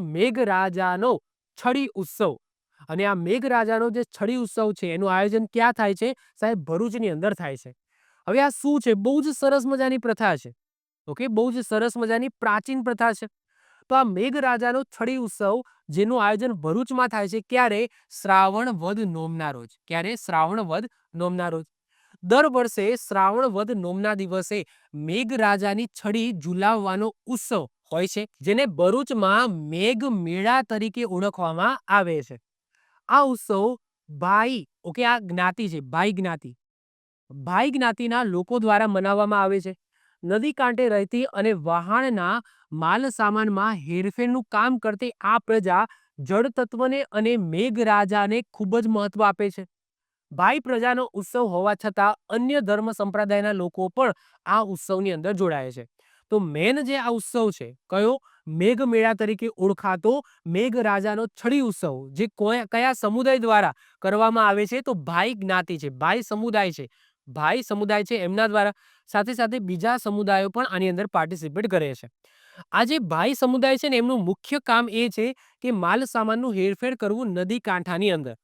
મેઘરાજાનો છડી ઉત્સવ. અને આ મેઘરાજાનો જે છડી ઉત્સવ છે, એનું આયોજન ક્યાં થાય છે? સાહેબ, ભરૂચની અંદર થાય છે. હવે આ શું છે? બહુ જ સરસ મજાની પ્રથા છે. ઓકે? બહુ જ સરસ મજાની પ્રાચીન પ્રથા છે. તો આ મેઘરાજાનો છડી ઉત્સવ, જેનું આયોજન ભરૂચમાં થાય છે, ક્યારે? શ્રાવણ વદ નોમના રોજ. ક્યારે? શ્રાવણ વદ નોમના રોજ. દર વર્ષે શ્રાવણ વદ નોમના દિવસે મેઘરાજાની છડી ઝુલાવવાનો ઉત્સવ હોય છે, જેને ભરૂચમાં મેઘ મેળા તરીકે ઓળખવામાં આવે છે. આ ઉત્સવ ભાઈ, ઓકે, આ જ્ઞાતિ છે, ભાઈ જ્ઞાતિ. ભાઈ જ્ઞાતિના લોકો દ્વારા મનાવવામાં આવે છે. નદી કાંઠે રહેતી અને વહાણના માલ સામાનમાં હેરફેરનું કામ કરતી આ પ્રજા જળ તત્વને અને મેઘરાજાને ખૂબ જ મહત્વ આપે છે. ભાઈ પ્રજાનો ઉત્સવ હોવા છતાં અન્ય ધર્મ સંપ્રદાયના લોકો પણ આ ઉત્સવની અંદર જોડાય છે. તો મેન જે આ ઉત્સવ છે, કયો? મેઘમેળા તરીકે ઓળખાતો મેઘરાજાનો છડી ઉત્સવ, જે કયા સમુદાય દ્વારા કરવામાં આવે છે? તો ભાઈ જ્ઞાતિ છે, ભાઈ સમુદાય છે. ભાઈ સમુદાય છે એમના દ્વારા. સાથે સાથે બીજા સમુદાયો પણ આની અંદર પાર્ટિસિપેટ કરે છે. આ જે ભાઈ સમુદાય છે ને, એમનું મુખ્ય કામ એ છે કે માલ સામાનનું હેરફેર કરવું નદી કાંઠાની અંદર.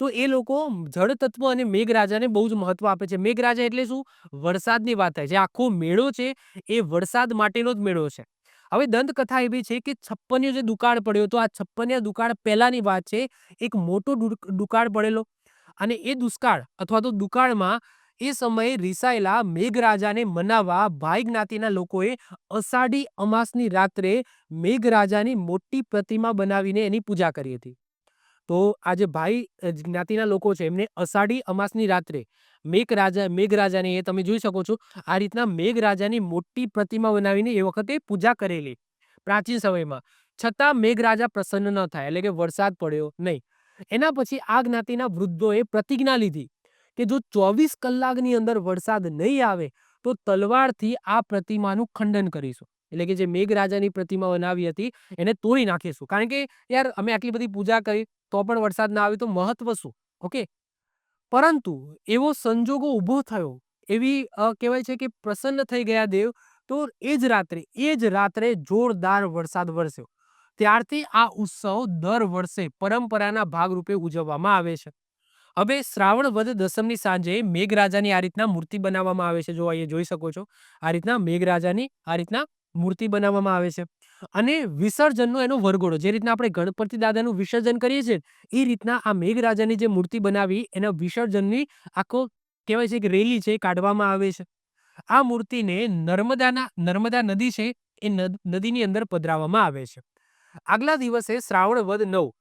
તો એ લોકો જળ તત્વ અને મેઘરાજાને બહુ જ મહત્વ આપે છે. મેઘરાજા એટલે શું? વરસાદની વાત થાય. જે આખો મેળો છે, એ વરસાદ માટેનો જ મેળો છે. હવે દંતકથા એવી છે કે છપ્પનિયો જે દુકાળ પડ્યો તો આ છપ્પનિયા દુકાળ પહેલાની વાત છે. એક મોટો દુકાળ પડેલો અને એ દુષ્કાળ અથવા તો દુકાળમાં એ સમયે રિસાયેલા મેઘરાજાને મનાવવા ભાઈ જ્ઞાતિના લોકોએ અષાઢી અમાસની રાત્રે મેઘરાજાની મોટી પ્રતિમા બનાવીને એની પૂજા કરી હતી. તો આ જે ભાઈ જ્ઞાતિના લોકો છે, એમને અષાઢી અમાસની રાત્રે મેઘરાજા મેઘરાજાની એ તમે જોઈ શકો છો, આ રીતના મેઘરાજાની મોટી પ્રતિમા બનાવીને એ વખતે પૂજા કરેલી પ્રાચીન સમયમાં. છતાં મેઘરાજા પ્રસન્ન ન થાય, એટલે કે વરસાદ પડ્યો નહીં. એના પછી આ જ્ઞાતિના વૃદ્ધોએ પ્રતિજ્ઞા લીધી કે જો ચોવીસ કલાકની અંદર વરસાદ નહીં આવે, તો તલવારથી આ પ્રતિમાનું ખંડન કરીશું. એટલે કે જે મેઘરાજાની પ્રતિમા બનાવી હતી, એને તોડી નાખીશું. કારણ કે યાર, અમે આટલી બધી પૂજા કરી, તો પણ વરસાદ ના આવે તો મહત્વ શું? ઓકે? પરંતુ એવો સંજોગો ઊભો થયો, એવી કહેવાય છે કે પ્રસન્ન થઈ ગયા દેવ, તો એ જ રાત્રે, એ જ રાત્રે જોરદાર વરસાદ વરસ્યો. ત્યારથી આ ઉત્સવ દર વર્ષે પરંપરાના ભાગરૂપે ઉજવવામાં આવે છે. હવે શ્રાવણ વધ દસમની સાંજે મેઘરાજાની આ રીતના મૂર્તિ બનાવવામાં આવે છે. જો અહીંયા જોઈ શકો છો. આ રીતના મેઘરાજાની આ રીતના મૂર્તિ બનાવવામાં આવે છે. અને વિસર્જનનો એનો વરઘોડો, જે રીતના આપણે ગણપતિ દાદાનું વિસર્જન કરીએ છીએ, એ રીતના આ મેઘરાજાની જે મૂર્તિ બનાવી, એના વિસર્જનની આખો કહેવાય છે કે રેલી છે કાઢવામાં આવે છે. આ મૂર્તિને નર્મદાના, નર્મદા નદી છે એ નદ- નદીની અંદર પધરાવવામાં આવે છે. આગલા દિવસે શ્રાવણ વદ નવ,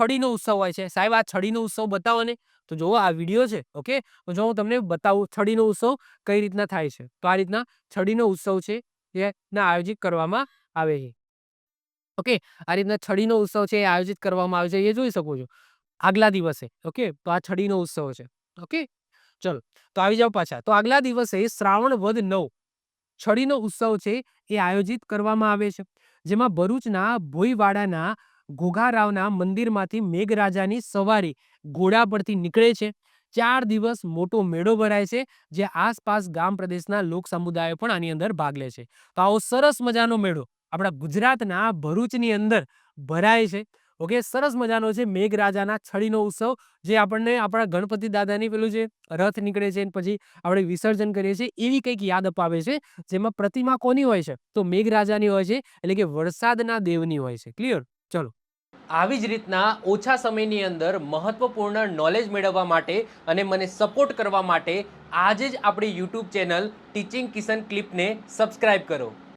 છડીનો ઉત્સવ હોય છે. સાહેબ, આ છડીનો ઉત્સવ બતાવો ને. તો જુઓ, આ વીડિયો છે, ઓકે? તો જો હું તમને બતાવું, છડીનો ઉત્સવ કઈ રીતના થાય છે? તો આ રીતના છડીનો ઉત્સવ છે એના આયોજિત કરવામાં આવે છે. ઓકે? આ રીતના છડીનો ઉત્સવ છે એ આયોજિત કરવામાં આવે છે, એ જોઈ શકો છો. આગલા દિવસે, ઓકે? તો આ છડીનો ઉત્સવ છે, ઓકે? ચલો, તો આવી જાઓ પાછા. તો આગલા દિવસે શ્રાવણ વદ નવ, છડીનો ઉત્સવ છે એ આયોજિત કરવામાં આવે છે. જેમાં ભરૂચના, ભોઈવાડાના ઘોઘારાવના મંદિરમાંથી મેઘરાજાની સવારી ઘોડા પરથી નીકળે છે. ચાર દિવસ મોટો મેળો ભરાય છે, જે આસપાસ ગામ પ્રદેશના લોક સમુદાયો પણ આની અંદર ભાગ લે છે. તો આવો સરસ મજાનો મેળો આપણા ગુજરાતના ભરૂચની અંદર ભરાય છે. ઓકે, સરસ મજાનો છે મેઘરાજાના છડીનો ઉત્સવ, જે આપણને આપણા ગણપતિ દાદાની પેલું જે રથ નીકળે છે પછી આપણે વિસર્જન કરીએ છીએ, એવી કંઈક યાદ અપાવે છે, જેમાં પ્રતિમા કોની હોય છે? તો મેઘરાજાની હોય છે, એટલે કે વરસાદના દેવની હોય છે. ક્લિયર? ચલો. આવી જ રીતના ઓછા સમયની અંદર મહત્વપૂર્ણ નોલેજ મેળવવા માટે અને મને સપોર્ટ કરવા માટે આજે જ આપણી યુટ્યુબ ચેનલ ટીચિંગ કિશન ક્લિપને સબસ્ક્રાઈબ કરો.